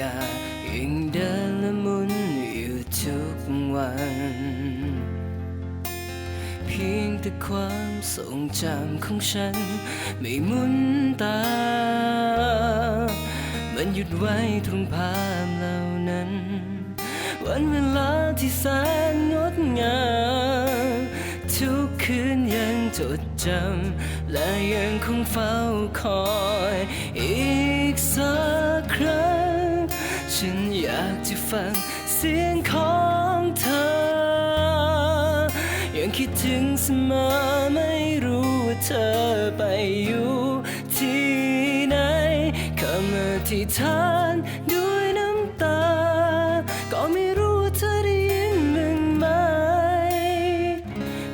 กาศยังเดินและหมุนอยู่ทุกวัน เพียงแต่ความทรงจำของฉัน ไม่หมุนตามมันหยุดไว้ตรงภาพเหล่านั้น วันเวลาที่แสนงดงามทุกคืนยังจดจำ และยังคงเฝ้าคอยอีกสักครั้ง ฉันอยากจะฟังเสียงของเธอ ยังคิดถึงเสมอไม่รู้ว่าเธอไปอยู่ที่ไหนคำอธิษฐานด้วยน้ำตา ก็ไม่รู้ว่าเธอได้ยินมึงไหม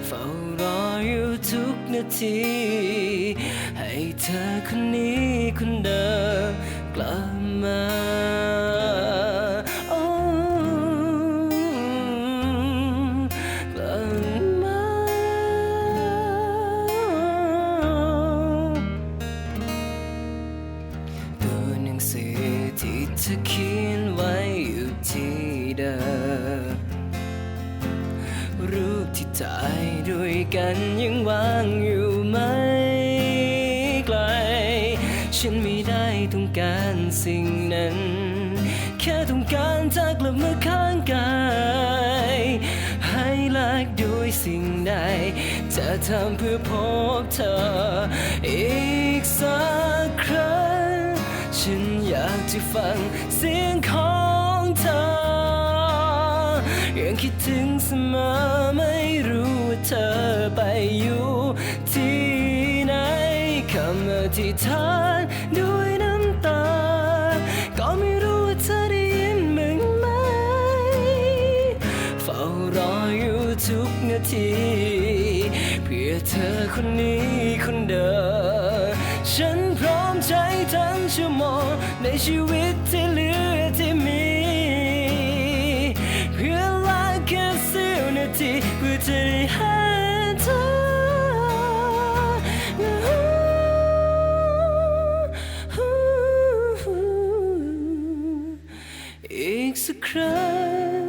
เฝ้ารออยู่ทุกนาที ให้เธอคนนี้คนเดิมกลับมา เธอเขียนไว้อยู่ที่เดิมรูปที่ถ่ายด้วยกันยังวางอยู่ไม่ไกล ฉันไม่ได้ต้องการสิ่งนั้น แค่ต้องการเธอกลับมาข้างกายให้แลกด้วยสิ่งใดจะทำเพื่อพบเธออีกสักครั้ง ฉันอยากจะฟังเสียงของเธอ ยังคิดถึงเสมอไม่รู้ว่าเธอไปอยู่ที่ไหนคำอธิษฐานด้วยน้ำตา ก็ไม่รู้ว่าเธอได้ยินมึงไหม เฝ้ารออยู่ทุกนาที เพื่อเธอคนนี้คนเดิม ชีวิตที่เหลือที่มีเพื่อลาแค่เสี้ยวนาทีเพื่อจะได้เห็นเธออีกสักครั้ง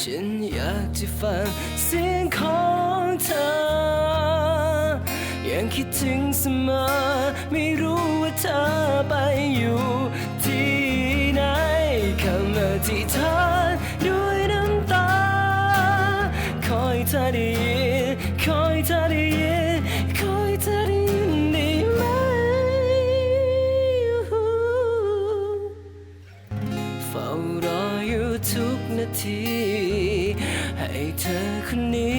ฉันอยากจะฟังเสียงของเธอ ยังคิดถึงเสมอ ไม่รู้ว่าเธอไป เธอได้ยินคอยห้เธอได้ยินคอยห้เธอได้ยินได้ไหมเฝ้ารออยู่ทุกนาที ให้เธอคนนี้